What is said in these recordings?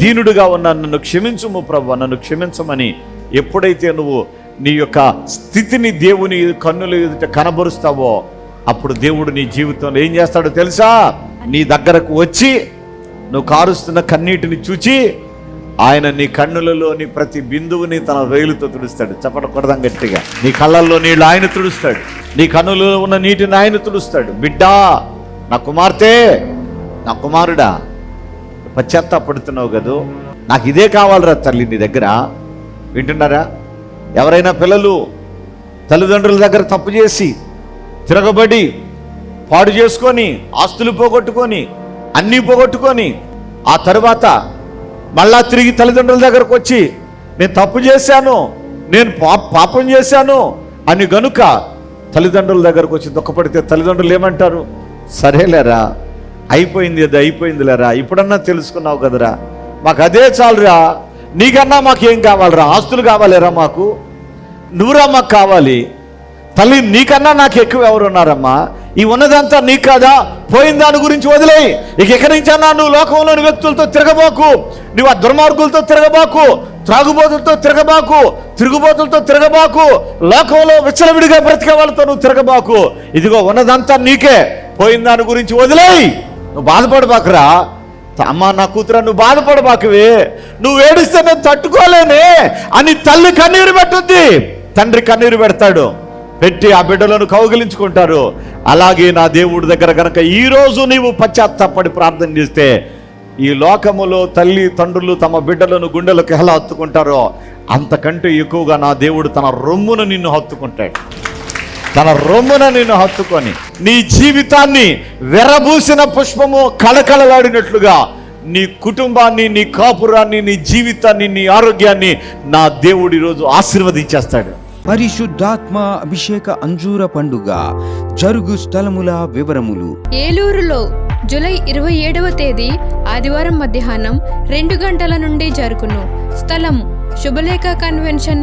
దీనుడుగా ఉన్న నన్ను క్షమించుము ప్రభు నన్ను క్షమించమని ఎప్పుడైతే నువ్వు నీ యొక్క స్థితిని దేవుని కన్నుల ఎదుట కనబరుస్తావో అప్పుడు దేవుడు నీ జీవితంలో ఏం చేస్తాడో తెలుసా? నీ దగ్గరకు వచ్చి నువ్వు కారుస్తున్న కన్నీటిని చూచి ఆయన నీ కన్నులలోని ప్రతి బిందువుని తన వేలుతో తుడుస్తాడు. చెప్పకూడదాం గట్టిగా. నీ కళ్ళల్లో నీళ్ళు ఆయన తుడుస్తాడు. నీ కన్నులలో ఉన్న నీటిని ఆయన తుడుస్తాడు. బిడ్డా నా కుమార్తె నా కుమారుడా పశ్చాత్తాపడుతున్నావు కదూ? నాకు ఇదే కావాలరా తల్లి నీ దగ్గర. వింటున్నారా? ఎవరైనా పిల్లలు తల్లిదండ్రుల దగ్గర తప్పు చేసి తిరగబడి పాడు చేసుకొని ఆస్తులు పోగొట్టుకొని అన్నీ పోగొట్టుకొని ఆ తరువాత మళ్ళా తిరిగి తల్లిదండ్రుల దగ్గరకు వచ్చి నేను తప్పు చేశాను నేను పాపం చేశాను అని గనుక తల్లిదండ్రుల దగ్గరకు వచ్చి దుఃఖపడితే తల్లిదండ్రులు ఏమంటారు? సరేలేరా అయిపోయింది అది అయిపోయింది లేరా ఇప్పుడన్నా తెలుసుకున్నావు కదరా. మాకు అదే చాలురా. నీకన్నా మాకేం కావాలరా? ఆస్తులు కావాలేరా మాకు? నువ్వురా మాకు కావాలి. తల్లి నీకన్నా నాకు ఎక్కువ ఎవరు ఉన్నారమ్మా? ఈ ఉన్నదంతా నీకు కాదా? పోయిన దాని గురించి వదిలేయి. ఇక ఎక్కడి నుంచన్నా నువ్వు లోకంలోని వ్యక్తులతో తిరగబాకు. నువ్వు ఆ దుర్మార్గులతో తిరగబాకు. త్రాగుబోతులతో తిరగబాకు. తిరుగుబోతులతో తిరగబాకు. లోకంలో విచ్చలవిడిగా బ్రతికే వాళ్ళతో నువ్వు తిరగబాకు. ఇదిగో ఉన్నదంతా నీకే. పోయిన దాని గురించి వదిలేయి. నువ్వు బాధపడబాకురా. అమ్మ నా కూతురా నువ్వు బాధపడబాకువే. నువ్వు ఏడిస్తే నేను తట్టుకోలేనే. అని తల్లి కన్నీరు పెట్టుద్ది. తండ్రి కన్నీరు పెడతాడు. పెట్టి ఆ బిడ్డలను కౌగిలించుకుంటారు. అలాగే నా దేవుడి దగ్గర కనుక ఈరోజు నీవు పశ్చాత్తాపడి ప్రార్థన చేస్తే ఈ లోకములో తల్లి తండ్రులు తమ బిడ్డలను గుండెలకు ఎలా హత్తుకుంటారో అంతకంటే ఎక్కువగా నా దేవుడు తన రొమ్మును నిన్ను హత్తుకుంటాడు. తన రొమ్మున నిన్ను హత్తుకొని నీ జీవితాన్ని వెరబూసిన పుష్పము కళకళలాడినట్లుగా నీ కుటుంబాన్ని నీ కాపురాన్ని నీ జీవితాన్ని నీ ఆరోగ్యాన్ని నా దేవుడు ఈరోజు ఆశీర్వదించేస్తాడు. పరిశుద్ధాత్మ అభిషేక అంజూర పండుగ జరుగు స్థలముల వివరములు. ఏలూరులో జూలై ఇరవై ఏడవ తేదీ ఆదివారం మధ్యాహ్నం రెండు గంటల నుండి జరుగును. స్థలం Shubhalekha convention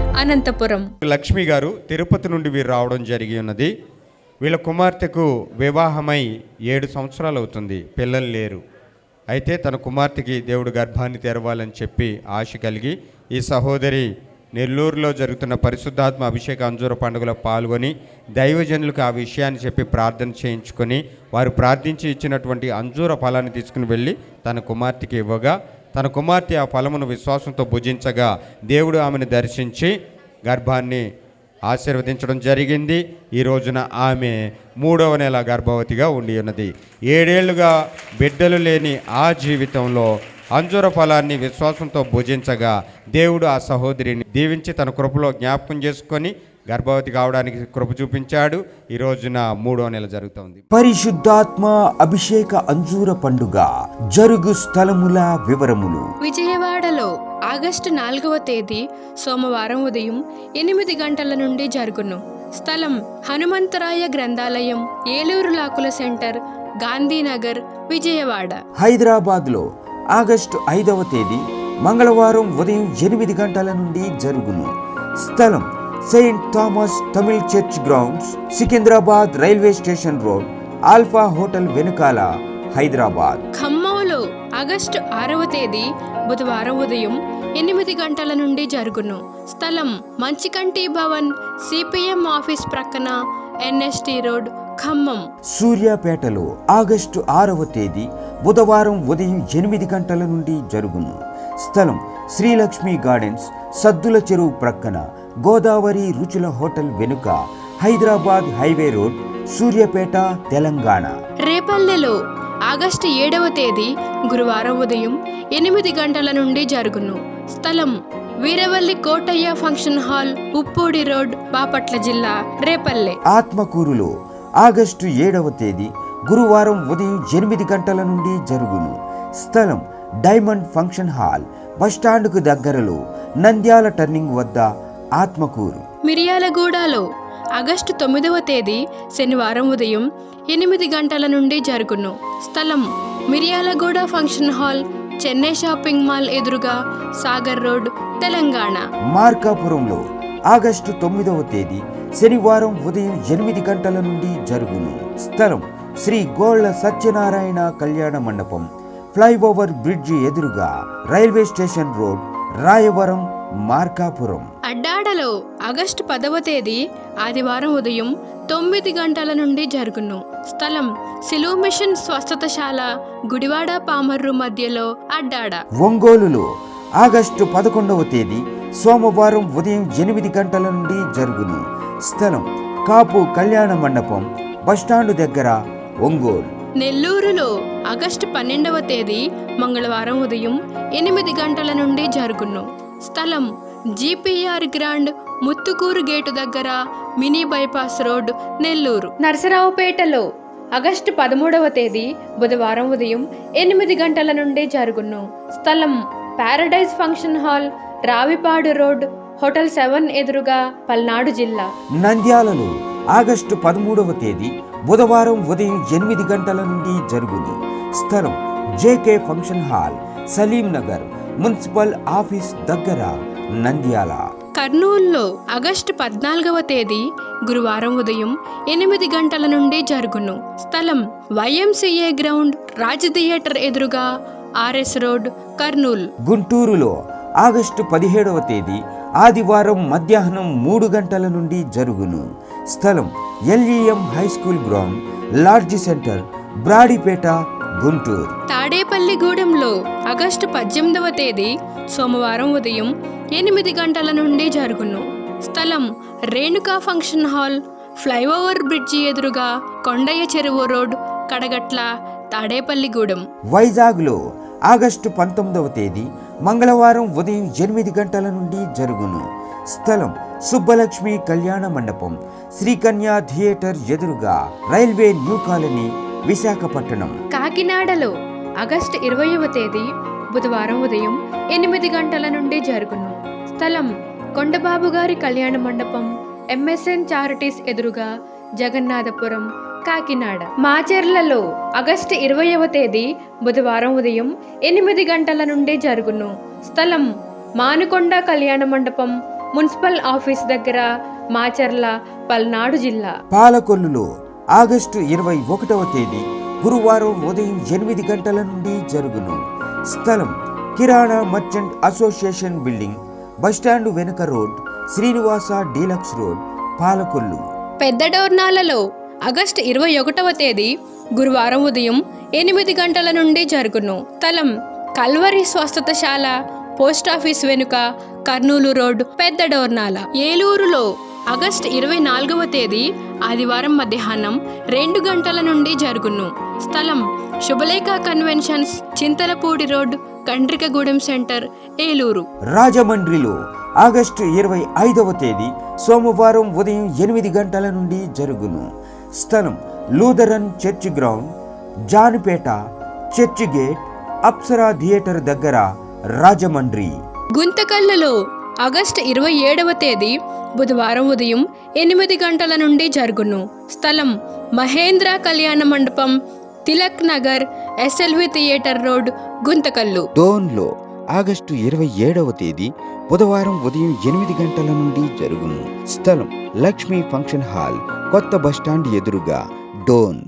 Anantapuram. Lakshmi గారు తిరుపతి నుండి వీరు రావడం జరిగి ఉన్నది. వీళ్ళ కుమార్తెకు వివాహమై ఏడు సంవత్సరాలు అవుతుంది. పిల్లలు లేరు. అయితే తన కుమార్తెకి దేవుడు గర్భాన్ని తెరవాలని చెప్పి ఆశ కలిగి ఈ సహోదరి నెల్లూరులో జరుగుతున్న పరిశుద్ధాత్మ అభిషేక అంజూర పండుగలో పాల్గొని దైవజనులకు ఆ విషయాన్ని చెప్పి ప్రార్థన చేయించుకొని వారు ప్రార్థించి ఇచ్చినటువంటి అంజూర ఫలాన్ని తీసుకుని వెళ్ళి తన కుమార్తెకి ఇవ్వగా తన కుమార్తె ఆ ఫలమును విశ్వాసంతో భుజించగా దేవుడు ఆమెను దర్శించి గర్భాన్ని ఆశీర్వదించడం జరిగింది. ఈ రోజున ఆమె మూడవ నెల గర్భవతిగా ఉండి ఉన్నది. ఏడేళ్ళుగా బిడ్డలు లేని ఆ జీవితంలో అంజూర ఫలాన్ని విశ్వాసంతో భుజించగా దేవుడు ఆ సహోదరిని దీవించి తన కృపలో జ్ఞాపకం చేసుకొని గర్భవతి కావడానికి కృప చూపించాడు. ఈ రోజున మూడో నెల జరుగుతోంది. పరిశుద్ధాత్మ అభిషేక అంజూర పండుగ జరుగు స్థలముల వివరములు. విజయవాడలో ఆగస్టు నాలుగవ తేదీ సోమవారం ఉదయం ఎనిమిది గంటల నుండి జరుగును. స్థలం హనుమంతరాయ గ్రంథాలయం ఏలూరు లాకుల సెంటర్ గాంధీనగర్ విజయవాడ. హైదరాబాద్లో ఆగస్టు ఐదవ తేదీ మంగళవారం ఉదయం ఎనిమిది గంటల నుండి జరుగును. స్థలం saint Thomas Tamil church grounds Secunderabad railway station road alpha hotel వెనుకాల హైదరాబాద్ ఖమ్మంలో ఆగస్టు ఆరవ తేదీ బుధవారం ఉదయం ఎనిమిది గంటల నుండి జరుగును. స్థలం మంచికంటి భవన్ సిపిఎం ఆఫీస్ ప్రక్కన ఎన్ఎస్టి రోడ్ ఖమ్మం. సూర్యాపేటలో ఆగస్టు ఆరవ తేదీ బుధవారం ఉదయం ఎనిమిది గంటల నుండి జరుగును. స్థలం శ్రీలక్ష్మి గార్డెన్స్ సద్దుల చెరువు ప్రక్కన గోదావరి రుచుల హోటల్ వెనుక హైదరాబాద్ హైవే రోడ్ సూర్యాపేట తెలంగాణ. రేపల్లెలో ఆగస్టు ఏడవ తేదీ గురువారం ఉదయం ఎనిమిది గంటల నుండి జరుగును. స్థలం Veeravalli Kotaiah function hall Uppudi road Bapatla జిల్లా రేపల్లె. ఆత్మకూరులో ఆగస్టు ఏడవ తేదీ గురువారం ఉదయం ఎనిమిది గంటల నుండి జరుగును. స్థలం డైమండ్ ఫంక్షన్ హాల్ బస్టాండ్కు దగ్గరలో నంద్యాల టర్నింగ్ వద్ద ఆత్మకూరు. మిరియాలగూడలో ఆగస్టు తొమ్మిదవ తేదీ శనివారం ఉదయం ఎనిమిది గంటల నుండి జరుగును. స్థలం Miryalaguda function hall Chennai shopping mall ఎదురుగా సాగర్ రోడ్ తెలంగాణ. మార్కాపురంలో ఆగస్టు తొమ్మిదవ తేదీ శనివారం ఉదయం ఎనిమిది గంటల నుండి జరుగును. స్థలం శ్రీ గోళ్ళ సత్యనారాయణ కళ్యాణ మండపం ఫ్లైఓవర్ బ్రిడ్జి ఎదురుగా railway station road Rayavaram Markapuram. అడ్డాడలో August పదవ తేదీ ఆదివారం ఉదయం తొమ్మిది గంటల నుండి జరుగును. స్థలం సిలువ మిషన్ స్వస్థతశాల గుడివాడ పామర్రు మధ్యలో అడ్డాడ. ఒంగోలులో ఆగస్టు పదకొండవ తేదీ సోమవారం ఉదయం ఎనిమిది గంటల నుండి జరుగును. స్థలం కాపు కళ్యాణ మండపం బస్టాండు దగ్గర ఒంగోలు. నెల్లూరులో ఆగస్టు పన్నెండవ తేదీ మంగళవారం ఉదయం ఎనిమిది గంటల నుండి జరుగును. స్థలం జీపీఆర్ గ్రాండ్ ముత్తుకూరు గేటు దగ్గర మినీ బైపాస్ రోడ్ నెల్లూరు. నరసరావుపేటలో ఆగస్టు పదమూడవ తేదీ బుధవారం ఉదయం ఎనిమిది గంటల నుండి జరుగును. స్థలం paradise function hall Ravipadu road hotel seven ఎదురుగా పల్నాడు జిల్లా. నంద్యాలలో ఆగస్టు పదమూడవ తేదీ బుధవారం ఉదయం ఎనిమిది గంటల నుండి జరుగును. స్థలం JK function hall Saleem Nagar municipal office దగ్గర. నంద్యాల. కర్నూలులో ఆగస్టు పద్నాలుగవ తేదీ గురువారం ఉదయం ఎనిమిది గంటల నుండి జరుగును. స్థలం వైఎంసీఏ గ్రౌండ్ రాజ్ థియేటర్ ఎదురుగా ఆర్ఎస్ రోడ్ కర్నూలు. గుంటూరులో ఆగస్టు పదిహేడవ తేదీ ఆదివారం మధ్యాహ్నం మూడు గంటల నుండి జరుగును. స్థలం LEM high school ground large centre Brodipet Guntur. తాడేపల్లిగూడెంలో August పద్దెనిమిదవ తేదీ సోమవారం ఉదయం ఎనిమిది గంటల నుండి జరుగును. స్థలం Renuka function hall flyover bridge ఎదురుగా కొండయ్య చెరువు రోడ్ కడగట్ల తాడేపల్లిగూడెం వైజాగ్లో ఆగస్టు పంతొమ్మిదవ తేదీ మంగళవారం ఉదయం ఎనిమిది గంటల నుండి జరుగును. స్థలం సుబ్బలక్ష్మి కళ్యాణ మండపం శ్రీకన్యా థియేటర్ ఎదురుగా రైల్వే న్యూ కాలనీ విశాఖపట్నం. కాకినాడలో ఆగస్టు ఇరవైవ తేదీ బుధవారం ఉదయం ఎనిమిది గంటల నుండి జరుగును. స్థలం కొండబాబు గారి కళ్యాణ మండపం ఎంఎస్ఎన్ చారిటీస్ ఎదురుగా జగన్నాథపురం కాకినాడ. మాచెర్లలో ఆగస్టు ఇరవైవ తేదీ బుధవారం ఉదయం ఎనిమిది గంటల నుండి జరుగును. స్థలం మానుకొండ కళ్యాణ మండపం మున్సిపల్ ఆఫీస్ దగ్గర మాచర్ల పల్నాడు జిల్లా. పాలకొల్లులో ఆగస్టు ఇరవై ఒకటవ తేదీ గురువారం ఉదయం ఎనిమిది గంటల నుండి జరుగును. స్థలం Kirana merchant association building bus stand వెనుక road Srinivasa deluxe road Palakollu. పెద్ద డోర్నాలలో ఆగస్టు ఇరవై ఒకటవ తేదీ గురువారం ఉదయం ఎనిమిది గంటల నుండి జరుగును. స్థలం కల్వరి స్వస్థతశాల పోస్టాఫీస్ వెనుక కర్నూలు రోడ్ పెద్ద డోర్నాల. ఏలూరులో ఆగస్టు ఇరవై నాలుగవ తేదీ ఆదివారం మధ్యాహ్నం రెండు గంటల నుండి జరుగును. స్థలం Subhalekha conventions Chintalapudi road Kandrikagudem centre Eluru. రాజమండ్రిలో ఆగస్టు ఇరవై ఐదవ తేదీ సోమవారం ఉదయం ఎనిమిది గంటల నుండి జరుగును. స్థలం Lutheran church ground Janipeta church gate Apsara theatre దగ్గర రాజమండ్రి. గుంతకల్లులో ఆగస్టు ఇరవై ఏడవ తేదీ బుధవారం ఉదయం ఎనిమిది గంటల నుండి జరుగును. స్థలం Mahendra Kalyana Mandapam Tilak Nagar SLV theatre road Guntakal. డోన్లో August ఇరవై ఏడవ తేదీ బుధవారం ఉదయం ఎనిమిది గంటల నుండి జరుగును. స్థలం లక్ష్మీ ఫంక్షన్ హాల్ కొత్త బస్టాండ్ ఎదురుగా డోన్.